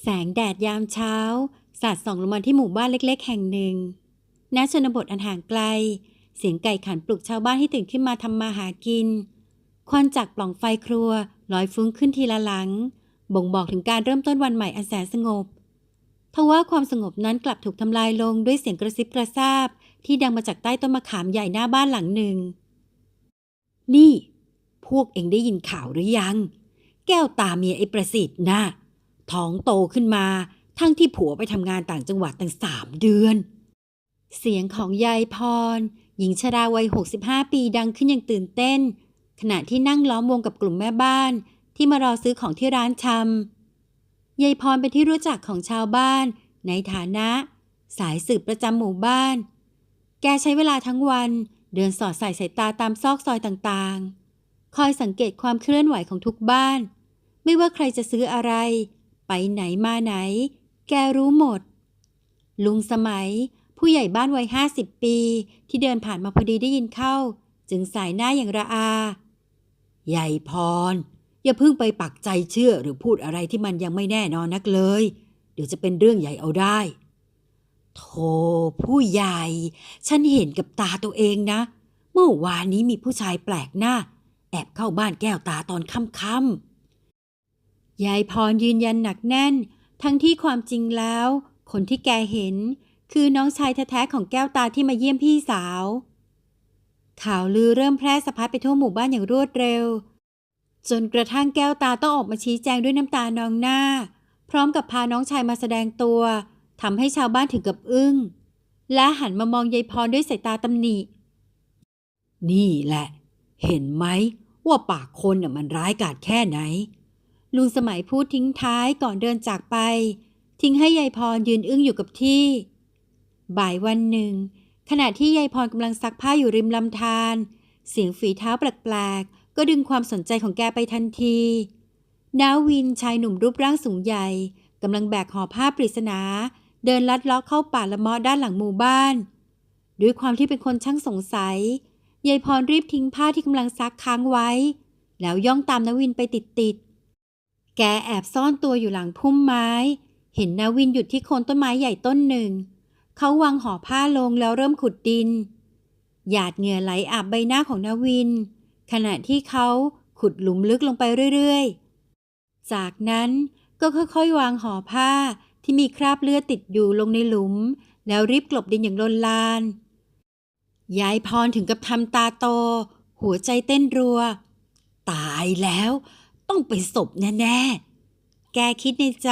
แสงแดดยามเช้า สาดส่องลงมาที่หมู่บ้านเล็ก ๆ แห่งหนึ่งณชนบทอันห่างไกล เสียงไก่ขันปลุกชาวบ้านให้ตื่นขึ้นมาทำมาหากิน ควันจากปล่องไฟครัวลอยฟุ้งขึ้นทีละหลัง บ่งบอกถึงการเริ่มต้นวันใหม่อันแสนสงบทว่าความสงบนั้นกลับถูกทำลายลงด้วยเสียงกระซิบกระซาบ ที่ดังมาจากใต้ต้นมะขามใหญ่หน้าบ้านหลังหนึ่ง นี่ พวกเองได้ยินข่าวหรือยัง แก้วตาเมียไอ้ประสิทธิ์นะ ท้องโตขึ้นมา ทั้งที่ผัวไปทำงานต่างจังหวัดตั้งสามเดือน เสียงของยายพร หญิงชราวัย 65 ปีดังขึ้นอย่างตื่นเต้น ขณะที่นั่งล้อมวงกับกลุ่มแม่บ้านที่มารอซื้อของที่ร้านชำยายพรเป็นที่รู้จักของชาวบ้าน ในฐานะ สายสืบประจำหมู่บ้าน แกใช้เวลาทั้งวันเดินสอดใส่สายตาตามซอกซอยต่างๆ คอยสังเกตความเคลื่อนไหวของทุกบ้าน ไม่ว่าใครจะซื้ออะไร ไปไหนมาไหน แกรู้หมด ลุงสมัย ผู้ใหญ่บ้านวัยห้าสิบปี ที่เดินผ่านมาพอดีได้ยินเข้า จึงสายหน้าอย่างระอา ใหญ่พร อย่าเพิ่งไปปักใจเชื่อหรือพูดอะไรที่มันยังไม่แน่นอนนักเลย เดี๋ยวจะเป็นเรื่องใหญ่เอาได้โธ่ผู้ใหญ่ ฉันเห็นกับตาตัวเองนะ เมื่อวานนี้มีผู้ชายแปลกหน้า แอบเข้าบ้านแก้วตาตอนค่ำๆ ยายพรยืนยันหนักแน่น ทั้งที่ความจริงแล้ว คนที่แกเห็น คือน้องชายแท้ๆของแก้วตาที่มาเยี่ยมพี่สาว ข่าวลือเริ่มแพร่สะพัดไปทั่วหมู่บ้านอย่างรวดเร็ว จนกระทั่งแก้วตาต้องออกมาชี้แจงด้วยน้ำตานองหน้า พร้อมกับพาน้องชายมาแสดงตัวทำให้ชาวบ้านถึงกับอึ้ง และหันมามองยายพรด้วยสายตาตำหนิ นี่แหละ เห็นไหมว่าปากคนน่ะมันร้ายกาจแค่ไหน ลุงสมัยพูดทิ้งท้ายก่อนเดินจากไป ทิ้งให้ยายพรยืนอึ้งอยู่กับที่ บ่ายวันหนึ่ง ขณะที่ยายพรกำลังซักผ้าอยู่ริมลำธารเสียงฝีเท้าแปลกๆ ก็ดึงความสนใจของแกไปทันที นาวินชายหนุ่มรูปร่างสูงใหญ่กำลังแบกห่อผ้าปริศนา เดินลัดเล้อเข้าป่าละมาะด้านหลังหมู่บ้าน ด้วยความที่เป็นคนช่างสงสัยยายพรรีบทิ้งผ้าที่กำลังซักค้างไว้ แล้วย่องตามนาวินไปติดๆ แกแอบซ่อนตัวอยู่หลังพุ่มไม้ เห็นนาวินหยุดที่โคนต้นไม้ใหญ่ต้นหนึ่ง เขาวางห่อผ้าลงแล้วเริ่มขุดดิน หยาดเหงื่อไหลอาบใบหน้าของนาวิน ขณะที่เขาขุดหลุมลึกลงไปเรื่อยๆ จากนั้นก็ค่อยๆ วางห่อผ้าที่มีคราบเลือดติดอยู่ลงในหลุม แล้วรีบกลบดินอย่างลนลาน ยายพรถึงกับทำตาโต หัวใจเต้นรัว ตายแล้ว ต้องเป็นศพแน่ๆ แกคิดในใจ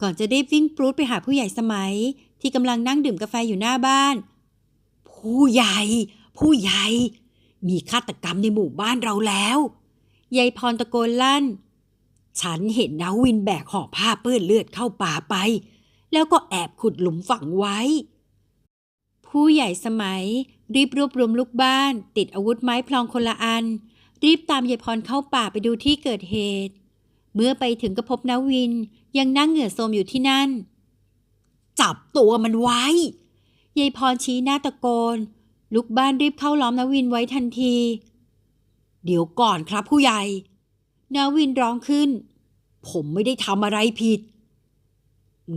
ก่อนจะรีบวิ่งปรูดไปหาผู้ใหญ่สมัย ที่กำลังนั่งดื่มกาแฟอยู่หน้าบ้าน ผู้ใหญ่ ผู้ใหญ่ มีฆาตกรรมในหมู่บ้านเราแล้วยายพรตะโกนลั่น ฉันเห็นนาวินแบกห่อผ้าเปื้อนเลือดเข้าป่าไป แล้วก็แอบขุดหลุมฝังไว้ ผู้ใหญ่สมัยรีบรวบรวมลูกบ้าน ติดอาวุธไม้พลองคนละอัน รีบตามยายพรเข้าป่าไปดูที่เกิดเหตุ เมื่อไปถึงก็พบนาวินยังนั่งเหงื่อโทมอยู่ที่นั่น จับตัวมันไว้ยายพรชี้หน้าตะโกน ลูกบ้านรีบเข้าล้อมนาวินไว้ทันที เดี๋ยวก่อนครับผู้ใหญ่ นาวินร้องขึ้น ผมไม่ได้ทำอะไรผิด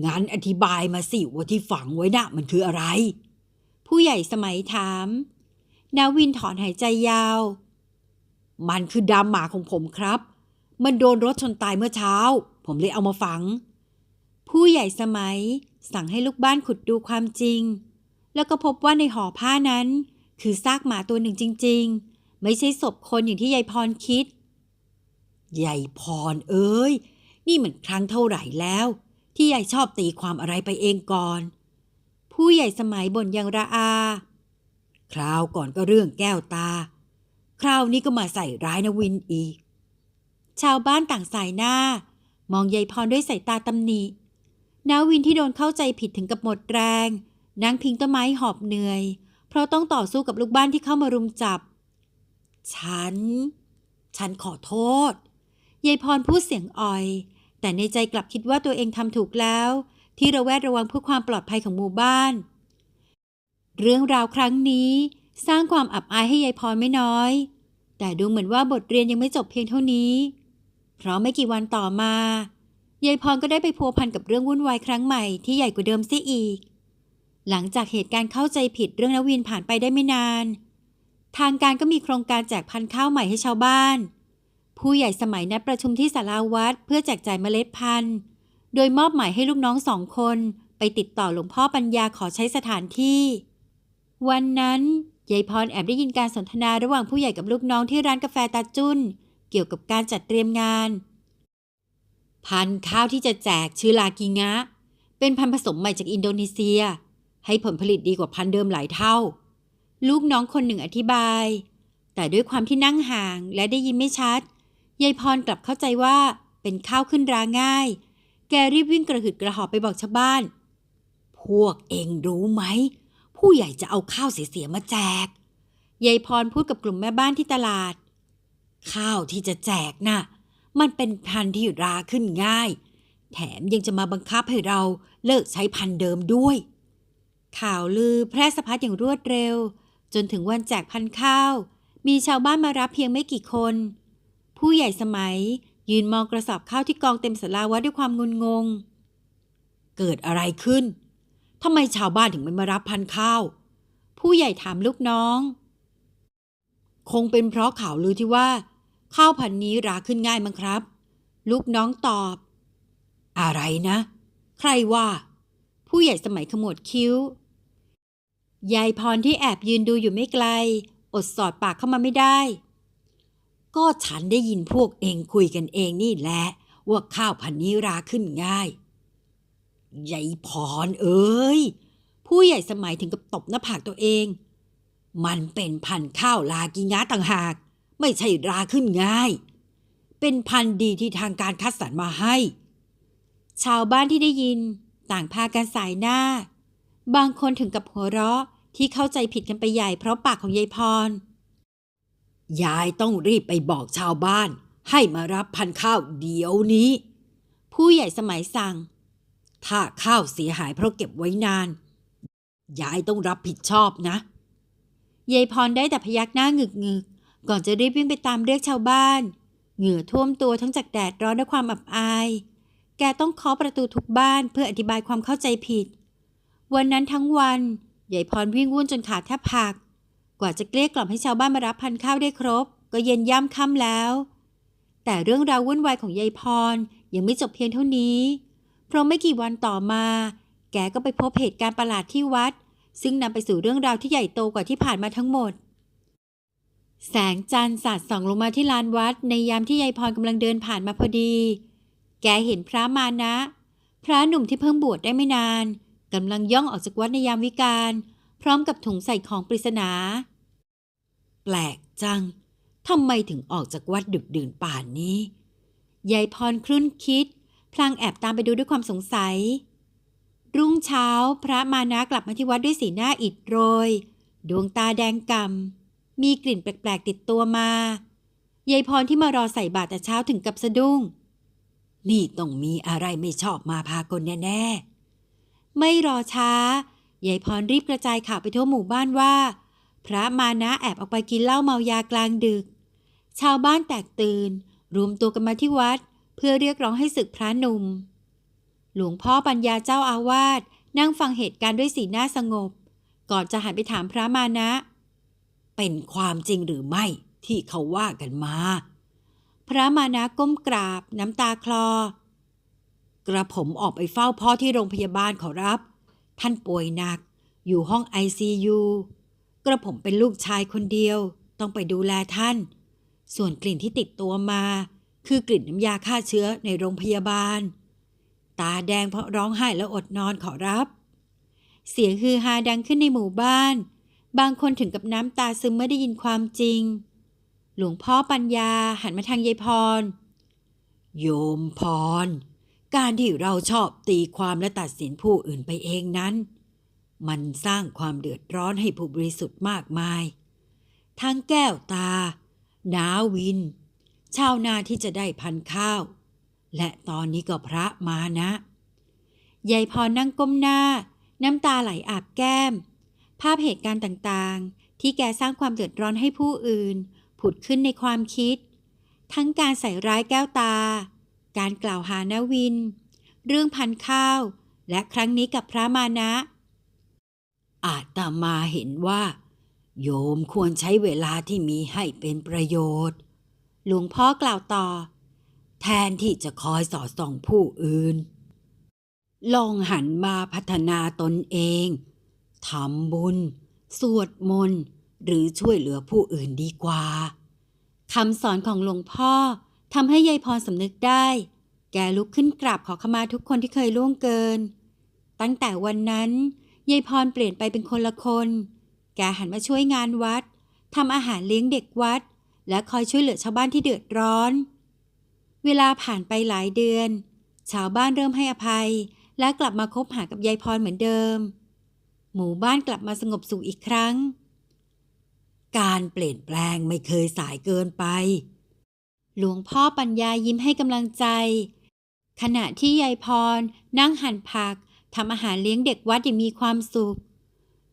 งั้นอธิบายมาสิว่าที่ฝังไว้น่ะมันคืออะไร ผู้ใหญ่สมัยถาม นาวินถอนหายใจยาว มันคือดำหมาของผมครับ มันโดนรถชนตายเมื่อเช้า ผมเลยเอามาฝัง ผู้ใหญ่สมัยสั่งให้ลูกบ้านขุดดูความจริง แล้วก็พบว่าในห่อผ้านั้น คือซากหมาตัวหนึ่งจริง ๆ ไม่ใช่ศพคนอย่างที่ยายพรคิดยายพรเอ้ย นี่มันครั้งเท่าไหร่แล้ว ที่ยายชอบตีความอะไรไปเองก่อน ผู้ใหญ่สมัยบ่นอย่างระอา คราวก่อนก็เรื่องแก้วตา คราวนี้ก็มาใส่ร้ายนวินอีก ชาวบ้านต่างสายหน้า มองยายพรด้วยสายตาตำหนินาวินที่โดนเข้าใจผิดถึงกับหมดแรงนั่งพิงต้นไม้หอบเหนื่อย เพราะต้องต่อสู้กับลูกบ้านที่เข้ามารุมจับ ฉัน ฉันขอโทษยายพรพูดเสียงอ่อย แต่ในใจกลับคิดว่าตัวเองทำถูกแล้ว ที่ระแวดระวังเพื่อความปลอดภัยของหมู่บ้าน เรื่องราวครั้งนี้ สร้างความอับอายให้ยายพรไม่น้อย แต่ดูเหมือนว่าบทเรียนยังไม่จบเพียงเท่านี้ เพราะไม่กี่วันต่อมายายพรก็ได้ไปพัวพันกับเรื่องวุ่นวายครั้งใหม่ที่ใหญ่กว่าเดิมเสียอีก หลังจากเหตุการณ์เข้าใจผิดเรื่องนวินผ่านไปได้ไม่นาน ทางการก็มีโครงการแจกพันธุ์ข้าวใหม่ให้ชาวบ้าน ผู้ใหญ่สมัยนัดประชุมที่ศาลาวัดเพื่อแจกจ่ายเมล็ดพันธุ์ โดยมอบหมายให้ลูกน้องสองคน ไปติดต่อหลวงพ่อปัญญาขอใช้สถานที่ วันนั้น ยายพรแอบได้ยินการสนทนาระหว่างผู้ใหญ่กับลูกน้องที่ร้านกาแฟตาจุนเกี่ยวกับการจัดเตรียมงาน พันข้าวที่จะแจกชื่อลากิงะ เป็นพันผสมใหม่จากอินโดนีเซีย ให้ผลผลิตดีกว่าพันเดิมหลายเท่า ลูกน้องคนหนึ่งอธิบาย แต่ด้วยความที่นั่งห่างและได้ยินไม่ชัดยายพรกลับเข้าใจว่าเป็นข้าวขึ้นราง่าย แกรีบวิ่งกระหืดกระหอบไปบอกชาวบ้าน พวกเองรู้ไหม ผู้ใหญ่จะเอาข้าวเสียๆมาแจก ยายพรพูดกับกลุ่มแม่บ้านที่ตลาด ข้าวที่จะแจกน่ะ มันเป็นพันธุ์ที่ราขึ้นง่าย แถมยังจะมาบังคับให้เราเลิกใช้พันธุ์เดิมด้วย ข่าวลือแพร่สะพัดอย่างรวดเร็ว จนถึงวันแจกพันธุ์ข้าว มีชาวบ้านมารับเพียงไม่กี่คน ผู้ใหญ่สมัยยืนมองกระสอบข้าวที่กองเต็มศาลาวัดด้วยความงุนงง เกิดอะไรขึ้น ทำไมชาวบ้านถึงไม่มารับพันข้าว ผู้ใหญ่ถามลูกน้อง คงเป็นเพราะข่าวลือที่ว่า ข้าวพันนี้ราขึ้นง่ายมั้งครับ ลูกน้องตอบ อะไรนะ ใครว่า ผู้ใหญ่สมัยขมวดคิ้วยายพรที่แอบยืนดูอยู่ไม่ไกล อดสอดปากเข้ามาไม่ได้ ก็ฉันได้ยินพวกเองคุยกันเองนี่แหละว่าข้าวพันนี้ราขึ้นง่าย ยายพรเอ้ย ผู้ใหญ่สมัยถึงกับตบหน้าผากตัวเอง มันเป็นพันข้าวลากิงาต่างหาก ไม่ใช่ราขึ้นง่าย เป็นพันดีที่ทางการคัดสรรมาให้ ชาวบ้านที่ได้ยินต่างพากันสายหน้า บางคนถึงกับหัวเราะที่เข้าใจผิดกันไปใหญ่เพราะปากของยายพร ยายต้องรีบไปบอกชาวบ้าน ให้มารับพันข้าวเดี๋ยวนี้ ผู้ใหญ่สมัยสั่ง ถ้าข้าวเสียหายเพราะเก็บไว้นาน ยายต้องรับผิดชอบนะยายพรได้แต่พยักหน้างึกงึกก่อนจะรีบวิ่งไปตามเรียกชาวบ้าน เหงื่อท่วมตัวทั้งจากแดดร้อนและความอับอาย แกต้องเคาะประตูทุกบ้านเพื่ออธิบายความเข้าใจผิด วันนั้นทั้งวันยายพรวิ่งวุ่นจนขาแทบหัก กว่าจะเกลี้ยกล่อมให้ชาวบ้านมารับพันข้าวได้ครบ ก็เย็นย่ำค่ำแล้ว แต่เรื่องราววุ่นวายของยายพรยังไม่จบเพียงเท่านี้ เพราะไม่กี่วันต่อมา แกก็ไปพบเหตุการณ์ประหลาดที่วัด ซึ่งนำไปสู่เรื่องราวที่ใหญ่โตกว่าที่ผ่านมาทั้งหมด แสงจันทร์สาดส่องลงมาที่ลานวัด ในยามที่ยายพรกำลังเดินผ่านมาพอดี แกเห็นพระมานะ พระหนุ่มที่เพิ่งบวชได้ไม่นานกำลังย่องออกจากวัดในยามวิกาลพร้อมกับถุงใส่ของปริศนา แปลกจังทำไมถึงออกจากวัดดึกดื่นป่านนี้ยายพรครุ่นคิด พลางแอบตามไปดูด้วยความสงสัย รุ่งเช้าพระมานะกลับมาที่วัดด้วยสีหน้าอิดโรย ดวงตาแดงกำมีกลิ่นแปลกๆติดตัวมายายพรที่มารอใส่บาตรแต่เช้าถึงกับสะดุ้ง นี่ต้องมีอะไรไม่ชอบมาพากลแน่ๆ ไม่รอช้ายายพรรีบกระจายข่าวไปทั่วหมู่บ้านว่า พระมานะแอบออกไปกินเหล้าเมายากลางดึก ชาวบ้านแตกตื่น รวมตัวกันมาที่วัด พื่อเรียกร้องให้ศึกพระหนุ่ม หลวงพ่อปัญญาเจ้าอาวาสนั่งฟังเหตุการณ์ด้วยสีหน้าสงบ ก่อนจะหันไปถามพระมานะ เป็นความจริงหรือไม่ที่เขาว่ากันมา พระมานะก้มกราบน้ำตาคลอ กระผมออกไปเฝ้าพ่อที่โรงพยาบาลขอรับ ท่านป่วยหนัก อยู่ห้อง ICU กระผมเป็นลูกชายคนเดียว ต้องไปดูแลท่าน ส่วนกลิ่นที่ติดตัวมา คือกลิ่นน้ำยาฆ่าเชื้อในโรงพยาบาล ตาแดงเพราะร้องไห้แล้วอดนอนขอรับ เสียงฮือฮาดังขึ้นในหมู่บ้าน บางคนถึงกับน้ำตาซึมเมื่อได้ยินความจริง หลวงพ่อปัญญาหันมาทางยายพร โยมพร การที่เราชอบตีความและตัดสินผู้อื่นไปเองนั้น มันสร้างความเดือดร้อนให้ผู้บริสุทธิ์มากมาย ทั้งแก้วตา นาวิน ชาวนาที่จะได้พันข้าว และตอนนี้ก็พระมานะยายพรนั่งก้มหน้า น้ำตาไหลอาบแก้ม ภาพเหตุการณ์ต่างๆ ที่แกสร้างความเดือดร้อนให้ผู้อื่น ผุดขึ้นในความคิด ทั้งการใส่ร้ายแก้วตา การกล่าวหานาวิน เรื่องพันข้าว และครั้งนี้กับพระมานะ อาตมาเห็นว่า โยมควรใช้เวลาที่มีให้เป็นประโยชน์ หลวงพ่อกล่าวต่อ แทนที่จะคอยสอดส่องผู้อื่น ลองหันมาพัฒนาตนเองทำบุญ สวดมนต์ หรือช่วยเหลือผู้อื่นดีกว่าคำสอนของหลวงพ่อทำให้ยายพรสำนึกได้ แกลุกขึ้นกราบขอขมาทุกคนที่เคยล่วงเกิน ตั้งแต่วันนั้นยายพรเปลี่ยนไปเป็นคนละคน แกหันมาช่วยงานวัดทำอาหารเลี้ยงเด็กวัด และคอยช่วยเหลือชาวบ้านที่เดือดร้อน เวลาผ่านไปหลายเดือน ชาวบ้านเริ่มให้อภัย และกลับมาคบหากับยายพรเหมือนเดิม หมู่บ้านกลับมาสงบสุขอีกครั้ง การเปลี่ยนแปลงไม่เคยสายเกินไป หลวงพ่อปัญญายิ้มให้กำลังใจ ขณะที่ยายพรนั่งหั่นผักทำอาหารเลี้ยงเด็กวัดอย่างมีความสุข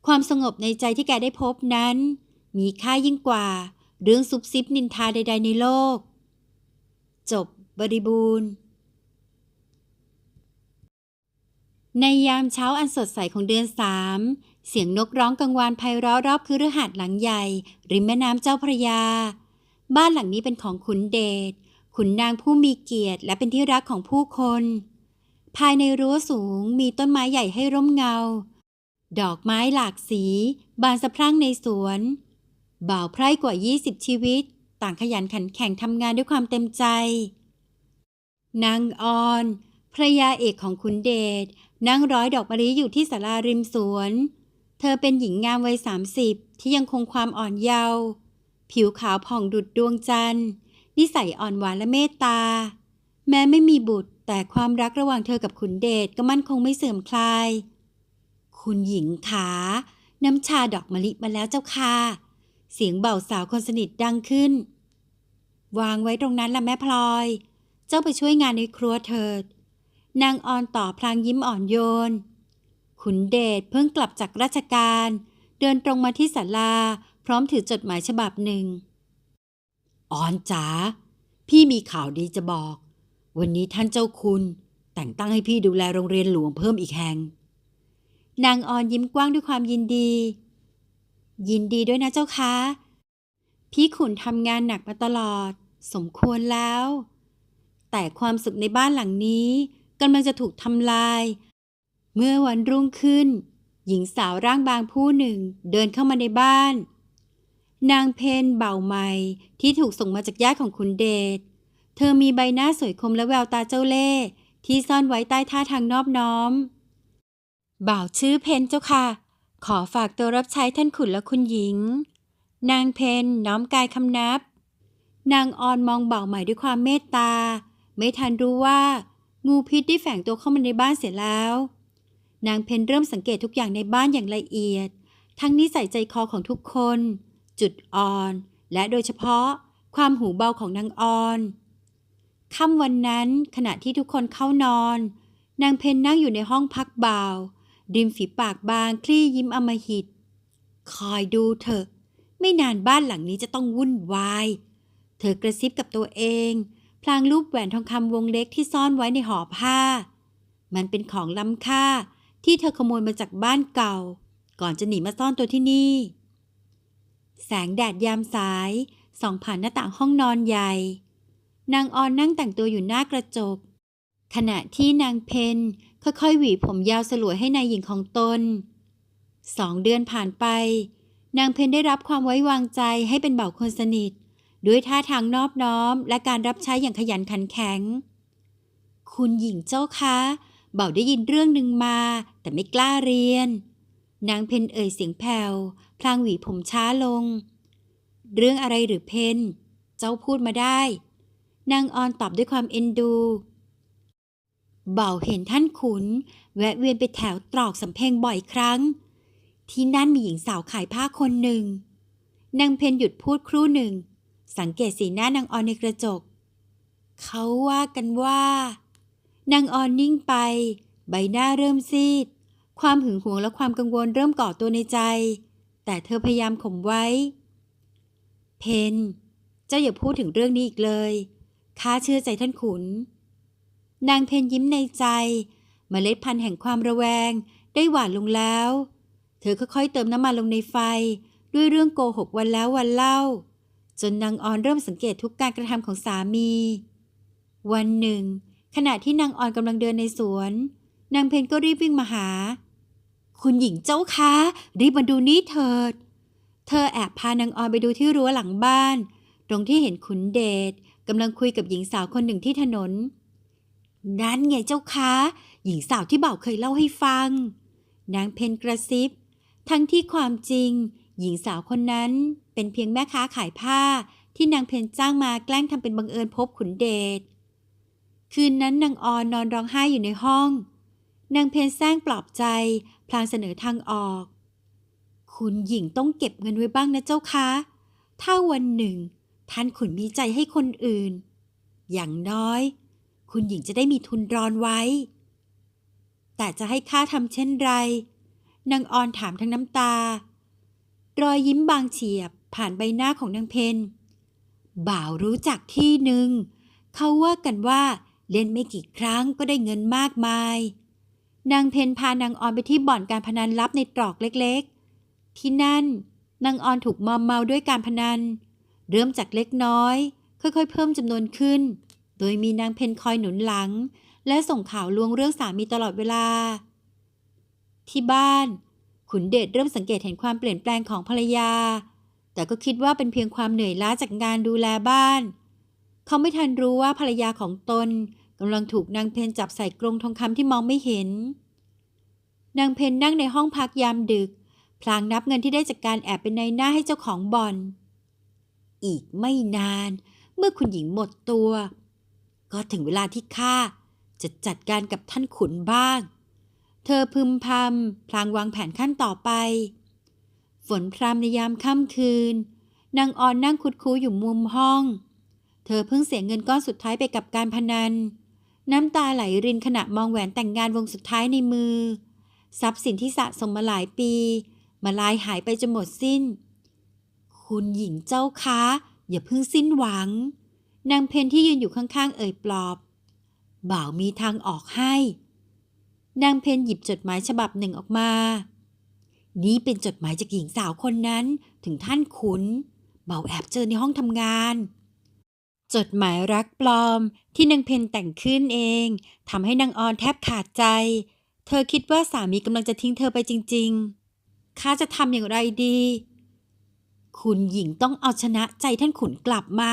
ความสงบในใจที่แกได้พบนั้น มีค่ายิ่งกว่า เรื่องซุบซิบนินทาใด ๆ ในโลก จบบริบูรณ์ ในยามเช้าอันสดใสของเดือนสามเสียงนกร้องกังวานไพเราะรอบคือฤหัสหลังใหญ่ ริมแม่น้ำเจ้าพระยา บ้านหลังนี้เป็นของขุนเดชขุนนางผู้มีเกียรติและเป็นที่รักของผู้คน ภายในรั้วสูงมีต้นไม้ใหญ่ให้ร่มเงา ดอกไม้หลากสี บานสะพรั่งในสวน บ่าวไพร่กว่า 20 ชีวิต ต่างขยันขันแข่งทำงานด้วยความเต็มใจ นางออนภรยาเอกของขุนเดชนั่งร้อยดอกมะลิอยู่ที่ศาลาริมสวน เธอเป็นหญิงงามวัย 30 ที่ยังคงความอ่อนเยาว์ผิวขาวผ่องดุดดวงจันทร์ นิสัยอ่อนหวานและเมตตา แม้ไม่มีบุตรแต่ความรักระหว่างเธอกับขุนเดชก็มั่นคงไม่เสื่อมคลาย คุณหญิงขา น้ำชาดอกมะลิมาแล้วเจ้าค่ะ เสียงเบาสาวคนสนิทดังขึ้น วางไว้ตรงนั้นละแม่พลอย เจ้าไปช่วยงานในครัวเถิด นางออนต่อพลางยิ้มอ่อนโยน ขุนเดชเพิ่งกลับจากราชการ เดินตรงมาที่ศาลา พร้อมถือจดหมายฉบับหนึ่ง ออนจ๋า พี่มีข่าวดีจะบอก วันนี้ท่านเจ้าคุณ แต่งตั้งให้พี่ดูแลโรงเรียนหลวงเพิ่มอีกแห่งนางออนยิ้มกว้างด้วยความยินดี ยินดีด้วยนะเจ้าคะพี่ขุนทำงานหนักมาตลอด สมควรแล้ว แต่ความสุขในบ้านหลังนี้กำลังจะถูกทำลาย เมื่อวันรุ่งขึ้น หญิงสาวร่างบางผู้หนึ่งเดินเข้ามาในบ้าน นางเพนเบ่าใหม่ที่ถูกส่งมาจากญาติของคุณเดช เธอมีใบหน้าสวยคมและแววตาเจ้าเล่ห์ที่ซ่อนไว้ใต้ท่าทางนอบน้อม บ่าวชื่อเพนเจ้าค่ะ ขอฝากตัวรับใช้ท่านขุนและคุณหญิง นางเพนน้อมกายคำนับ นางออนมองเบ่าใหม่ด้วยความเมตตา ไม่ทันรู้ว่า งูพิษได้แฝงตัวเข้ามาในบ้านเสียแล้ว นางเพนเริ่มสังเกตทุกอย่างในบ้านอย่างละเอียด ทั้งนิสัยใจคอของทุกคน จุดอ่อน และโดยเฉพาะ ความหูเบาของนางออนค่ำวันนั้นขณะที่ทุกคนเข้านอน นางเพนนั่งอยู่ในห้องพักเบา ริมฝีปากบางคลี่ยิ้มอำมหิต คอยดูเถอะ ไม่นานบ้านหลังนี้จะต้องวุ่นวาย เธอกระซิบกับตัวเอง พลางรูปแหวนทองคำวงเล็กที่ซ่อนไว้ในห่อผ้า มันเป็นของล้ำค่าที่เธอขโมยมาจากบ้านเก่า ก่อนจะหนีมาซ่อนตัวที่นี่ แสงแดดยามสายส่องผ่านหน้าต่างห้องนอนใหญ่ นางออนนั่งแต่งตัวอยู่หน้ากระจก ขณะที่นางเพน ค่อยๆหวีผมยาวสลวยให้นายหญิงของตนสองเดือนผ่านไป นางเพนได้รับความไว้วางใจให้เป็นเบ่าวคนสนิท ด้วยท่าทางนอบน้อม และการรับใช้อย่างขยันขันแข็ง คุณหญิงเจ้าคะเบ่าวได้ยินเรื่องหนึ่งมา แต่ไม่กล้าเรียน นางเพนเอ่ยเสียงแผ่วพลางหวีผมช้าลง เรื่องอะไรหรือเพนเจ้าพูดมาได้ นางออนตอบด้วยความเอ็นดู เบาเห็นท่านขุน แวะเวียนไปแถวตรอกสำเพ็งบ่อยครั้ง ที่นั่นมีหญิงสาวขายผ้าคนหนึ่ง นางเพนหยุดพูดครู่หนึ่ง สังเกตสีหน้านางออนในกระจก เขาว่ากันว่า นางออนนิ่งไป ใบหน้าเริ่มซีด ความหึงหวงและความกังวลเริ่มก่อตัวในใจ แต่เธอพยายามข่มไว้ เพน เจ้าอย่าพูดถึงเรื่องนี้อีกเลย ข้าเชื่อใจท่านขุน นางเพนยิ้มในใจเมล็ดพันธุ์แห่งความระแวง ได้หวานลงแล้ว เธอค่อยๆเติมน้ำมันลงในไฟ ด้วยเรื่องโกหกวันแล้ววันเล่า จนนางออนเริ่มสังเกตทุกการกระทำของสามี วันหนึ่ง ขณะที่นางออนกำลังเดินในสวน นางเพนก็รีบวิ่งมาหา คุณหญิงเจ้าคะรีบมาดูนี่เถิด เธอแอบพานางออนไปดูที่รั้วหลังบ้าน ตรงที่เห็นขุนเดชกำลังคุยกับหญิงสาวคนหนึ่งที่ถนน นั่นไงเจ้าคะหญิงสาวที่เบ่าวเคยเล่าให้ฟัง นางเพนกระซิบ ทั้งที่ความจริง หญิงสาวคนนั้นเป็นเพียงแม่ค้าขายผ้าที่นางเพนจ้างมาแกล้งทำเป็นบังเอิญพบขุนเดชคืนนั้นนางออนนอนร้องไห้อยู่ในห้อง นางเพนแซงปลอบใจ พลางเสนอทางออก คุณหญิงต้องเก็บเงินไว้บ้างนะเจ้าคะ ถ้าวันหนึ่ง ท่านขุนมีใจให้คนอื่น อย่างน้อย คุณหญิงจะได้มีทุนรอนไว้ แต่จะให้ข้าทำเช่นไร นางออนถามทั้งน้ำตา รอยยิ้มบางเฉียบผ่านใบหน้าของนางเพนบ่าวรู้จักที่หนึ่ง เขาว่ากันว่าเล่นไม่กี่ครั้งก็ได้เงินมากมาย นางเพนพานางออนไปที่บ่อนการพนันลับในตรอกเล็กๆ ที่นั่นนางออนถูกมอมเมาด้วยการพนัน เริ่มจากเล็กน้อย ค่อยๆ เพิ่มจำนวนขึ้น โดยมีนางเพนคอยหนุนหลัง และส่งข่าวลวงเรื่องสามีตลอดเวลา ที่บ้าน ขุนเดชเริ่มสังเกตเห็นความเปลี่ยนแปลงของภรรยา แต่ก็คิดว่าเป็นเพียงความเหนื่อยล้าจากงานดูแลบ้าน เขาไม่ทันรู้ว่าภรรยาของตนกำลังถูกนางเพนจับใส่กรงทองคำที่มองไม่เห็น นางเพนนั่งในห้องพักยามดึก พลางนับเงินที่ได้จากการแอบเป็นในหน้าให้เจ้าของบ่อน อีกไม่นาน เมื่อคุณหญิงหมดตัว ก็ถึงเวลาที่ข้าจะจัดการกับท่านขุนบ้าง เธอพึมพำพลางวางแผนขั้นต่อไป ฝนพรำในยามค่ำคืน นางออนนั่งคุดคูอยู่มุมห้อง เธอเพิ่งเสียเงินก้อนสุดท้ายไปกับการพนัน น้ำตาไหลรินขณะมองแหวนแต่งงานวงสุดท้ายในมือ ทรัพย์สินที่สะสมมาหลายปี มาลายหายไปจนหมดสิ้น คุณหญิงเจ้าคะอย่าเพิ่งสิ้นหวัง นางเพนที่ยืนอยู่ข้างๆ เอ่ยปลอบ บ่าวมีทางออกให้ นางเพนหยิบจดหมายฉบับหนึ่งออกมา นี่เป็นจดหมายจากหญิงสาวคนนั้นถึงท่านขุน บ่าวแอบเจอในห้องทำงาน จดหมายรักปลอมที่นางเพนแต่งขึ้นเองทำให้นางออนแทบขาดใจ เธอคิดว่าสามีกำลังจะทิ้งเธอไปจริงๆข้าจะทำอย่างไรดี คุณหญิงต้องเอาชนะใจท่านขุนกลับมา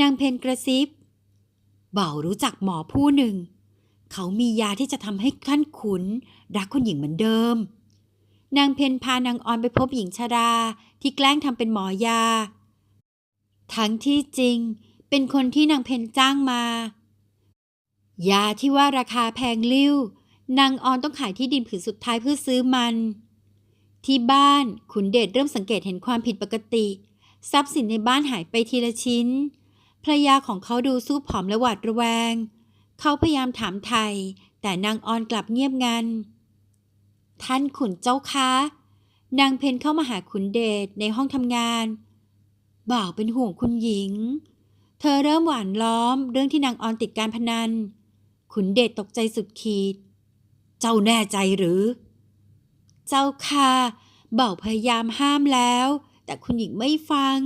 นางเพนกระซิบเบ่าวรู้จักหมอผู้หนึ่ง เขามียาที่จะทำให้ท่านขุน รักคุณหญิงเหมือนเดิม นางเพนพานางออนไปพบหญิงชราที่แกล้งทำเป็นหมอยา ทั้งที่จริงเป็นคนที่นางเพนจ้างมา ยาที่ว่าราคาแพงลิ้วนางออนต้องขายที่ดินผืนสุดท้ายเพื่อซื้อมัน ที่บ้านขุนเดชเริ่มสังเกตเห็นความผิดปกติ ทรัพย์สินในบ้านหายไปทีละชิ้น ภรยาของเขาดูสู้ผอมและหวาดระแวง เขาพยายามถามไทย แต่นางออนกลับเงียบงัน ท่านขุนเจ้าคะ นางเพนเข้ามาหาขุนเดชในห้องทำงาน บ่าวเป็นห่วงคุณหญิง เธอเริ่มหวานล้อมเรื่องที่นางออนติดการพนัน ขุนเดชตกใจสุดขีด เจ้าแน่ใจหรือ เจ้าค่ะ บ่าวพยายามห้ามแล้ว แต่คุณหญิงไม่ฟัง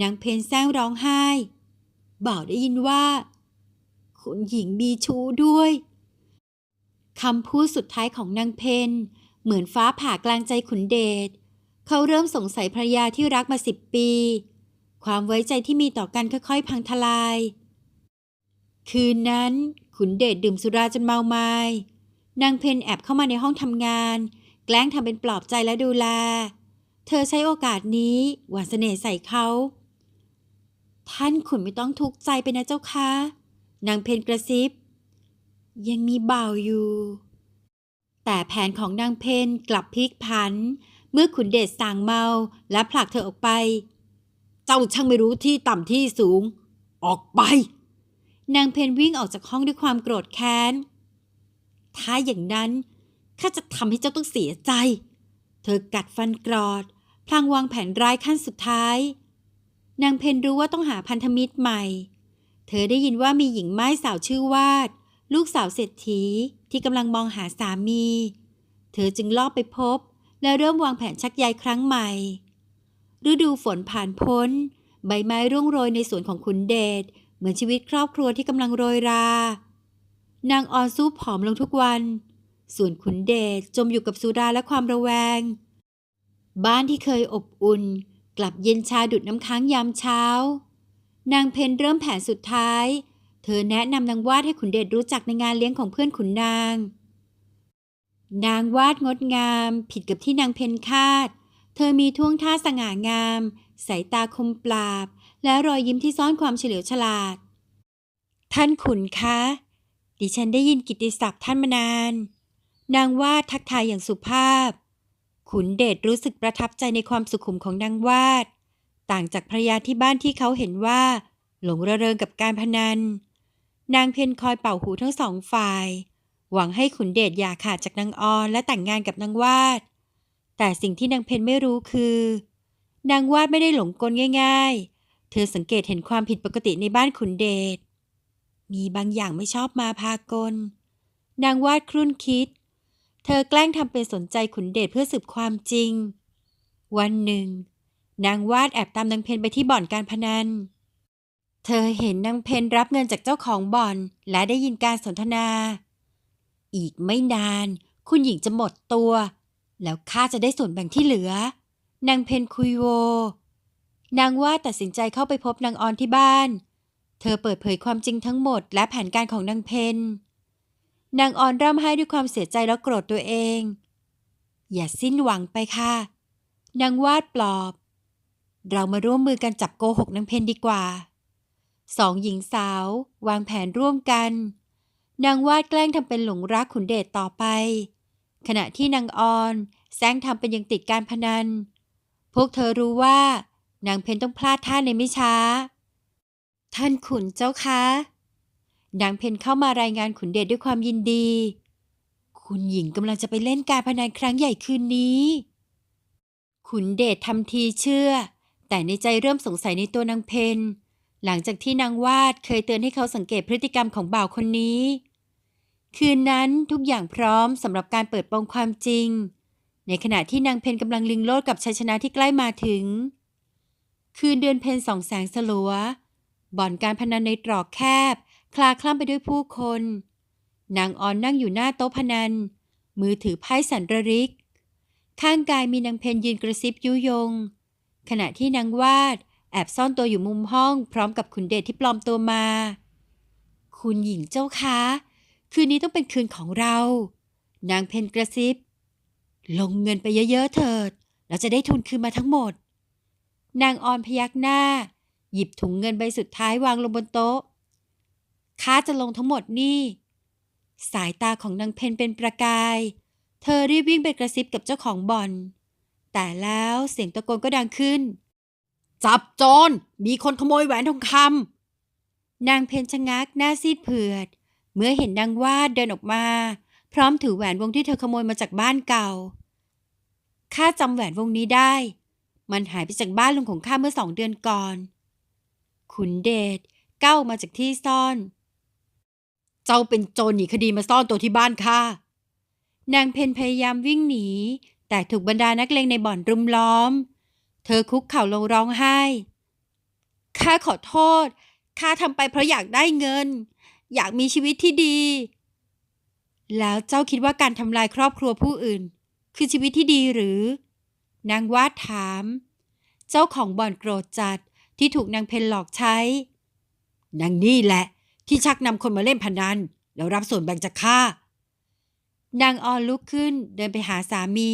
นางเพนแซงร้องไห้ บ่าวได้ยินว่า คุณหญิงมีชู้ด้วยคำพูดสุดท้ายของนางเพนเหมือนฟ้าผ่ากลางใจขุนเดชเขาเริ่มสงสัยภรรยาที่รักมาสิบปี ความไว้ใจที่มีต่อกันค่อยๆ พังทลาย คืนนั้นขุนเดชดื่มสุราจนเมาไมา้นางเพนแอบเข้ามาในห้องทำงาน แกล้งทำเป็นปลอบใจและดูแล เธอใช้โอกาสนี้หวานเสน่ห์ใส่เขา ท่านขุนไม่ต้องทุกข์ใจไปนะเจ้าค่ะนางเพนกระซิบ ยังมีบ่าวอยู่ แต่แผนของนางเพนกลับพลิกผัน เมื่อขุนเดชสั่งเมาและผลักเธอออกไป เจ้าช่างไม่รู้ที่ต่ำที่สูง ออกไป นางเพนวิ่งออกจากห้องด้วยความโกรธแค้น ถ้าอย่างนั้นข้าจะทำให้เจ้าต้องเสียใจ เธอกัดฟันกรอด พลางวางแผนร้ายขั้นสุดท้าย นางเพนรู้ว่าต้องหาพันธมิตรใหม่ เธอได้ยินว่ามีหญิงไม้สาวชื่อวาด ลูกสาวเศรษฐีที่กำลังมองหาสามี เธอจึงลอบไปพบ และเริ่มวางแผนชักใยครั้งใหม่ ฤดูฝนผ่านพ้น ใบไม้ร่วงโรยในสวนของขุนเดช เหมือนชีวิตครอบครัวที่กำลังโรยรา นางออนสู้ผอมลงทุกวัน ส่วนขุนเดชจมอยู่กับสุราและความระแวง บ้านที่เคยอบอุ่น กลับเย็นชาดุดน้ำค้างยามเช้า นางเพนเริ่มแผนสุดท้าย เธอแนะนำนางวาดให้ขุนเดชรู้จักในงานเลี้ยงของเพื่อนขุนนาง นางวาดงดงาม ผิดกับที่นางเพนคาด เธอมีท่วงท่าสง่างาม สายตาคมปราบ และรอยยิ้มที่ซ่อนความเฉลียวฉลาด ท่านขุนคะ ดิฉันได้ยินกิตติศัพท์ท่านมานาน นางวาดทักทายอย่างสุภาพ ขุนเดชรู้สึกประทับใจในความสุขุมของนางวาด ต่างจากภรรยาที่บ้านที่เขาเห็นว่า หลงระเริงกับการพนัน นางเพนคอยเป่าหูทั้งสองฝ่าย หวังให้ขุนเดชอย่าขาดจากนางออนและแต่งงานกับนางวาด แต่สิ่งที่นางเพนไม่รู้คือ นางวาดไม่ได้หลงกลง่าย ๆ เธอสังเกตเห็นความผิดปกติในบ้านขุนเดช มีบางอย่างไม่ชอบมาพากล นางวาดครุ่นคิด เธอแกล้งทำเป็นสนใจขุนเดชเพื่อสืบความจริง วันหนึ่ง นางวาดแอบตามนางเพนไปที่บ่อนการพนัน เธอเห็นนางเพนรับเงินจากเจ้าของบ่อน และได้ยินการสนทนา อีกไม่นาน คุณหญิงจะหมดตัว แล้วข้าจะได้ส่วนแบ่งที่เหลือนางเพนคุยโว นางวาดตัดสินใจเข้าไปพบนางออนที่บ้าน เธอเปิดเผยความจริงทั้งหมดและแผนการของนางเพน นางออนร่ำไห้ด้วยความเสียใจและโกรธตัวเอง อย่าสิ้นหวังไปค่ะ นางวาดปลอบ เรามาร่วมมือกันจับโกหกนางเพนดีกว่า สองหญิงสาว วางแผนร่วมกัน นางวาดแกล้งทำเป็นหลงรักขุนเดชต่อไป ขณะที่นางออนแซงทำเป็นยังติดการพนัน พวกเธอรู้ว่านางเพนต้องพลาดท่าในไม่ช้า ท่านขุนเจ้าคะ นางเพนเข้ามารายงานขุนเดชด้วยความยินดี คุณหญิงกำลังจะไปเล่นการพนันครั้งใหญ่คืนนี้ ขุนเดชทำทีเชื่อ แต่ในใจเริ่มสงสัยในตัวนางเพนหลังจากที่นางวาดเคยเตือนให้เขาสังเกตพฤติกรรมของบ่าวคนนี้ คืนนั้นทุกอย่างพร้อมสำหรับการเปิดโปงความจริง ในขณะที่นางเพนกำลังลิงโลดกับชัยชนะที่ใกล้มาถึง คืนเดือนเพนสองแสงสลัว บ่อนการพนันในตรอกแคบ คลาคล่ำไปด้วยผู้คน นางออนนั่งอยู่หน้าโต๊ะพนัน มือถือไพ่สันระริก ข้างกายมีนางเพนยืนกระซิบยุยง ขณะที่นางวาดแอบซ่อนตัวอยู่มุมห้อง พร้อมกับขุนเดชที่ปลอมตัวมา คุณหญิงเจ้าคะ คืนนี้ต้องเป็นคืนของเรา นางเพนกระซิบ ลงเงินไปเยอะๆเถิด เราจะได้ทุนคืนมาทั้งหมด นางออนพยักหน้า หยิบถุงเงินใบสุดท้ายวางลงบนโต๊ะ ข้าจะลงทั้งหมดนี่ สายตาของนางเพนเป็นประกาย เธอรีบวิ่งไปกระซิบกับเจ้าของบ่อน แต่แล้วเสียงตะโกนก็ดังขึ้น จับโจรมีคนขโมยแหวนทองคำนางเพนชะงักหน้าซีดเผือด เมื่อเห็นนางวาดเดินออกมา พร้อมถือแหวนวงที่เธอขโมยมาจากบ้านเก่าข้าจำแหวนวงนี้ได้ มันหายไปจากบ้านลุงของข้าเมื่อสองเดือนก่อน ขุนเดชก้าวมาจากที่ซ่อน เจ้าเป็นโจรหนีคดีมาซ่อนตัวที่บ้านข้านางเพนพยายามวิ่งหนี แต่ถูกบรรดานักเลงในบ่อนรุมล้อม เธอคุกเข่าลงร้องไห้ ข้าขอโทษ ข้าทำไปเพราะอยากได้เงิน อยากมีชีวิตที่ดี แล้วเจ้าคิดว่าการทำลายครอบครัวผู้อื่น คือชีวิตที่ดีหรือ นางวาดถาม เจ้าของบ่อนโกรธจัดที่ถูกนางเพนหลอกใช้ นางนี่แหละ ที่ชักนำคนมาเล่นพนันแล้วรับส่วนแบ่งจากข้านางออนลุกขึ้นเดินไปหาสามี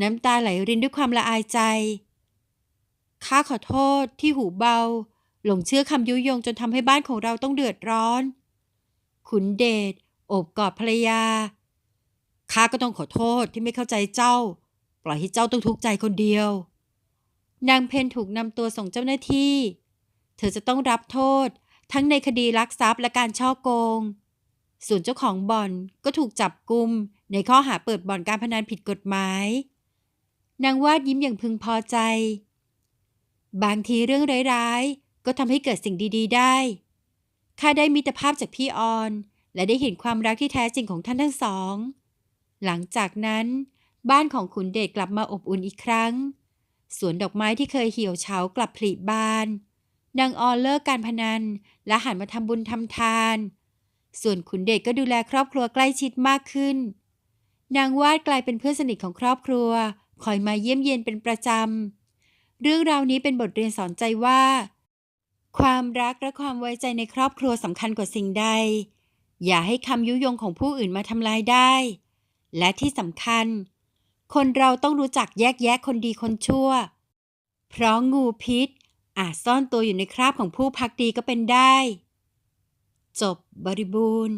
น้ำตาไหลรินด้วยความละอายใจข้าขอโทษที่หูเบา หลงเชื่อคำยุยงจนทำให้บ้านของเราต้องเดือดร้อน ขุนเดชโอบกอดภรรยาข้าก็ต้องขอโทษที่ไม่เข้าใจเจ้า ปล่อยให้เจ้าต้องทุกข์ใจคนเดียว นางเพนถูกนำตัวส่งเจ้าหน้าที่ เธอจะต้องรับโทษ ทั้งในคดีลักทรัพย์และการช่อโกง ส่วนเจ้าของบ่อนก็ถูกจับกุมในข้อหาเปิดบ่อนการพนันผิดกฎหมาย นางวาดยิ้มอย่างพึงพอใจ บางทีเรื่องร้ายๆ ก็ทำให้เกิดสิ่งดีๆ ได้ ข้าได้มิตรภาพจากพี่ออน และได้เห็นความรักที่แท้จริงของท่านทั้งสอง หลังจากนั้น บ้านของขุนเดชกลับมาอบอุ่นอีกครั้ง สวนดอกไม้ที่เคยเหี่ยวเฉากลับผลิบาน นางออนเลิกการพนัน และหันมาทำบุญทำทาน ส่วนขุนเดชก็ดูแลครอบครัวใกล้ชิดมากขึ้น นางวาดกลายเป็นเพื่อนสนิทของครอบครัว คอยมาเยี่ยมเยียนเป็นประจำ เรื่องราวนี้เป็นบทเรียนสอนใจว่า ความรักและความไว้ใจในครอบครัวสำคัญกว่าสิ่งใด อย่าให้คำยุยงของผู้อื่นมาทำลายได้ และที่สำคัญ คนเราต้องรู้จักแยกแยะคนดีคนชั่ว เพราะงูพิษ อาจซ่อนตัวอยู่ในคราบของผู้พักดีก็เป็นได้ จบบริบูรณ์